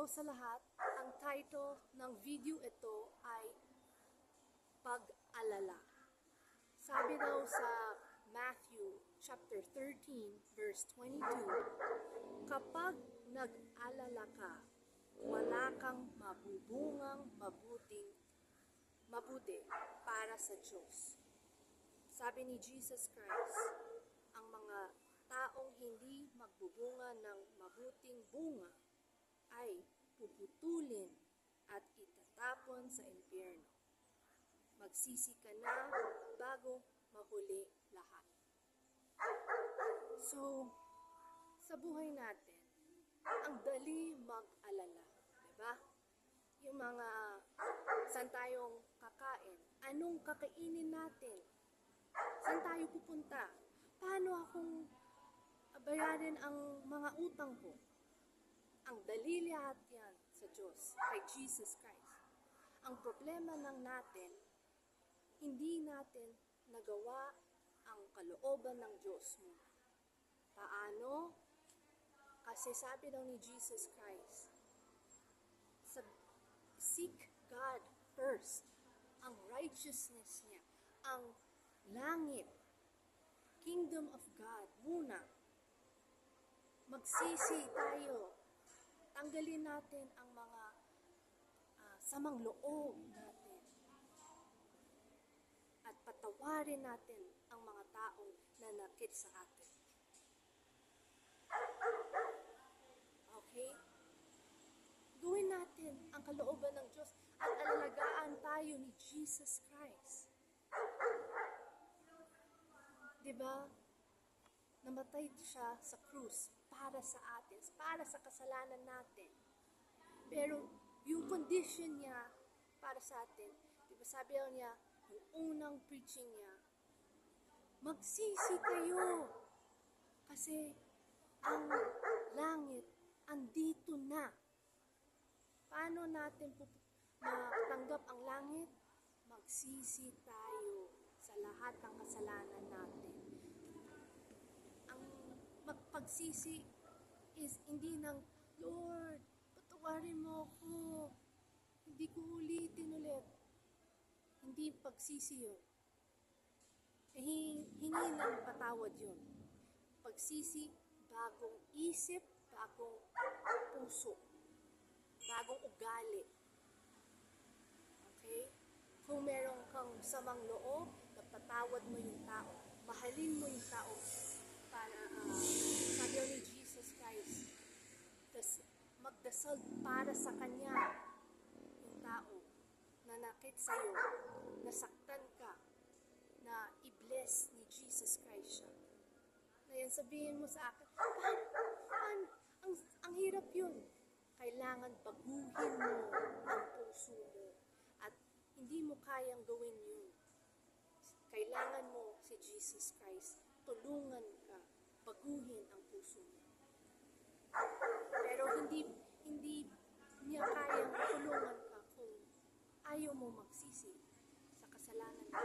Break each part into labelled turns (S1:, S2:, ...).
S1: Hello sa lahat. Ang title ng video ito ay Pag-alala. Sabi daw sa Matthew chapter 13 verse 22, Kapag nag-alala ka, wala kang mabubungang mabuting mabuti para sa Diyos. Sabi ni Jesus Christ, ang mga taong hindi magbubunga ng mabuting bunga puputulin at itatapon sa impyerno. Magsisi ka na bago mahuli lahat. So, sa buhay natin, ang dali mag-alala, di ba? Yung mga saan tayong kakain, anong kakainin natin, saan tayo pupunta, paano akong bayarin ang mga utang ko, ang dali lahat yan sa Diyos, kay Jesus Christ. Ang problema lang natin, hindi natin nagawa ang kalooban ng Diyos mo. Paano? Kasi sabi daw ni Jesus Christ, seek God first, ang righteousness niya, ang langit, kingdom of God muna. Magsisi tayo tanggalin natin ang mga ah, samang loob natin. At patawarin natin ang mga taong nanakit sa atin. Okay? Gawin natin ang kalooban ng Diyos at alalagaan tayo ni Jesus Christ. Diba? Namatay siya sa krus para sa atin, para sa kasalanan natin. Pero yung condition niya para sa atin, di ba sabi niya, yung unang preaching niya, magsisi kayo. Kasi ang langit andito na. Paano natin matanggap ang langit? Magsisi tayo sa lahat ng kasalanan natin ang magpagsisi is hindi ng, Lord, patawarin mo ako. Hindi ko ulitin ulit. Hindi pagsisi yun. Eh, hi- hingi ng patawad yun. Pagsisi, bagong isip, bagong puso, bagong ugali. Okay? Kung meron kang samang loob, napatawad mo yung tao. Mahalin mo yung tao para, ah, sabi ni Jesus Christ, das, magdasal para sa Kanya yung tao na nakit sa'yo, nasaktan ka, na i-bless ni Jesus Christ siya. Ngayon sabihin mo sa akin, "Paano? Paano? Ang, ang hirap yun. Kailangan baguhin mo ang puso mo at hindi mo kayang gawin yun. Kailangan mo si Jesus Christ. Tulungan ka. Baguhin ang puso mo. Pero hindi hindi niya kayang tulungan ka kung ayaw mo magsisi sa kasalanan mo.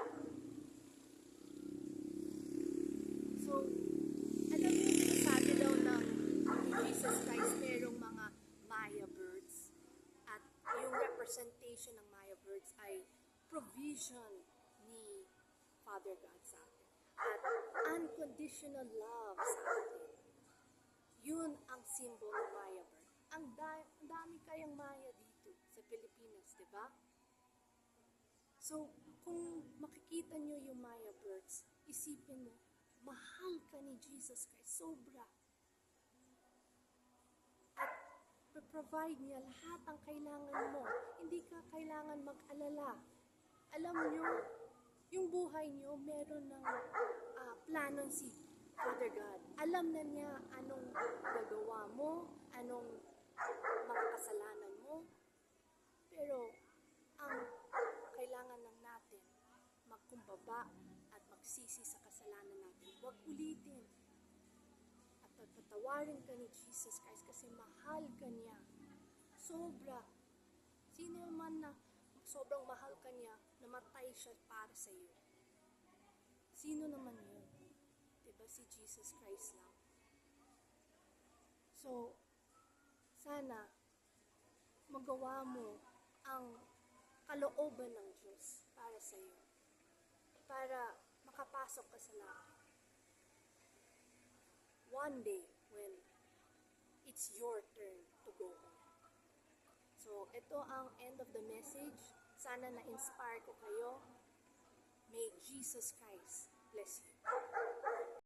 S1: So, alam niyo, sabi daw ng Jesus Christ, merong mga Maya birds. At yung representation ng Maya birds ay provision ni Father God sa atin. At unconditional love sa atin. Yun ang symbol ng Maya bird. Ang, da- ang dami kayang Maya dito sa Pilipinas, di ba? So, kung makikita nyo yung Maya birds, isipin mo, mahal ka ni Jesus Christ, sobra. At provide niya lahat ang kailangan mo. Hindi ka kailangan mag-alala. Alam nyo, yung buhay nyo, meron ng ah, plano si Father God. Alam na niya anong gagawa mo, anong mga kasalanan mo. Pero, ang kailangan lang natin, magkumbaba at magsisi sa kasalanan natin. Huwag ulitin. At pagpatawarin ka ni Jesus Christ kasi mahal ka niya. Sobra. Sino man na sobrang mahal ka niya, namatay siya para sa iyo. Sino naman yun? Diba si Jesus Christ lang? So, sana magawa mo ang kalooban ng Diyos para sa iyo. Para makapasok ka sa langit. One day, when it's your turn to go home. So, ito ang end of the message. Sana na-inspire ko kayo. May Jesus Christ bless you.